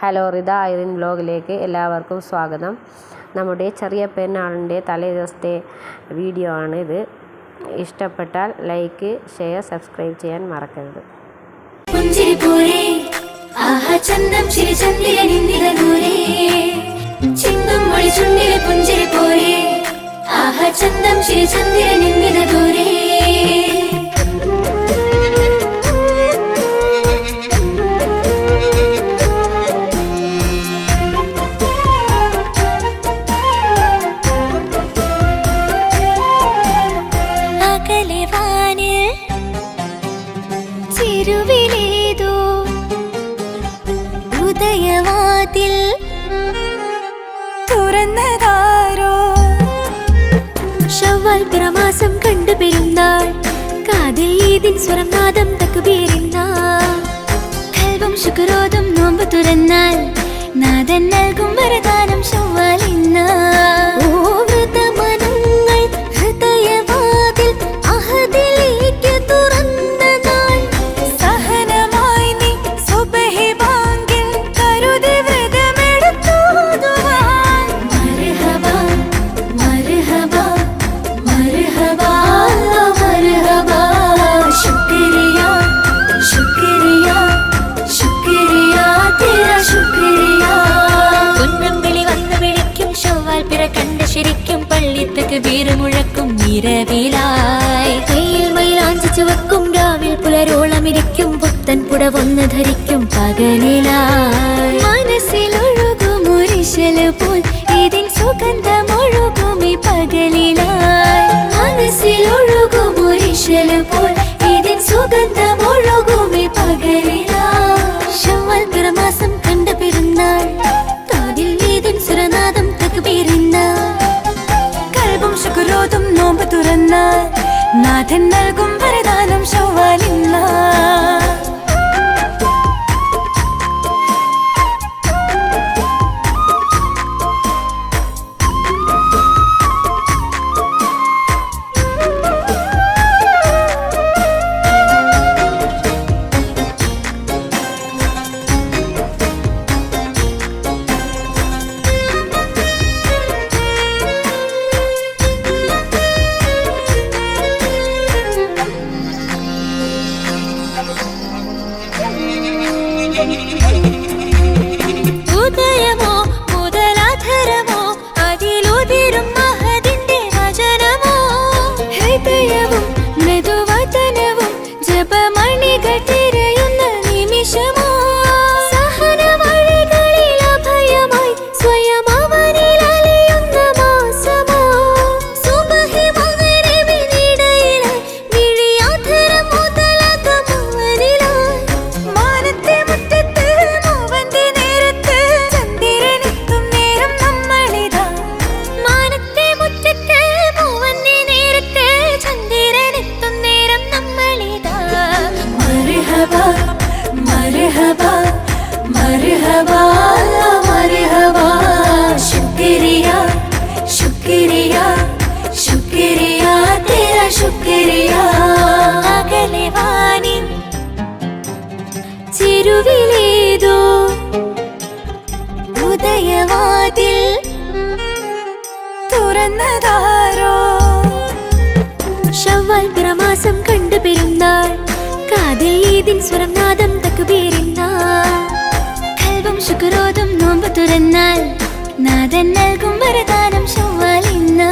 Hello Rita Irene ബ്ലോഗിലേക്ക് എല്ലാവർക്കും സ്വാഗതം. നമ്മുടെ ചെറിയ പെരുന്നാളിന്റെ തലേ ദിവസത്തെ വീഡിയോ ആണ് ഇത്. ഇഷ്ടപ്പെട്ടാൽ ലൈക്ക് ഷെയർ സബ്സ്ക്രൈബ് ചെയ്യാൻ മറക്കരുത്. ചന്തം ചിരി ചന്ദ്രനിന്നിത ചെരുവിലേതോ ഉദയവാതിൽ തുറന്നതാരോ? ഷവ്വാൽ പ്രമാസം കണ്ടു പെരുന്നാൾ. കാതിൽ ഈതിൻ സ്വരം നാദം തക്കുപേരുന്നാൾ കൽവം ശുക്രോദം നോമ്പ് തുറന്നാൽ നാദൻ നൽകും വരദാനം ഷവ്വാൽ ഇന്ന വീറ് മുഴക്കും നിരവിലായി. കയ്യിൽ മയിലാഞ്ചി ചുവക്കും രാവിൽ പുലരോളമിരിക്കും. പുത്തൻ പുടവൊന്ന് ധരിക്കും പകലിലായി. മനസ്സിലൊഴുകും ഒരിശൽ പോൽ ഇതിൻ സുഗന്ധമൊഴുകും ഈ പകലിലായി. മനസ്സിലൊഴുകും ഒരിശൽ പോൽ നാഥൻ നൽകും വരദാനം ശവ്വാലിന്ന മർഹബ ഉദയവാതിൽ തുറന്നതാരോ? ശവ്വാൽ പിറമാസം കണ്ടു പെരുന്നാൾ കാതിൽ ഈദിൻ സ്വരം തുറന്നാൽ നാഥൻ നൽകും വരദാനം ചൊവ്വാലിന്നാ.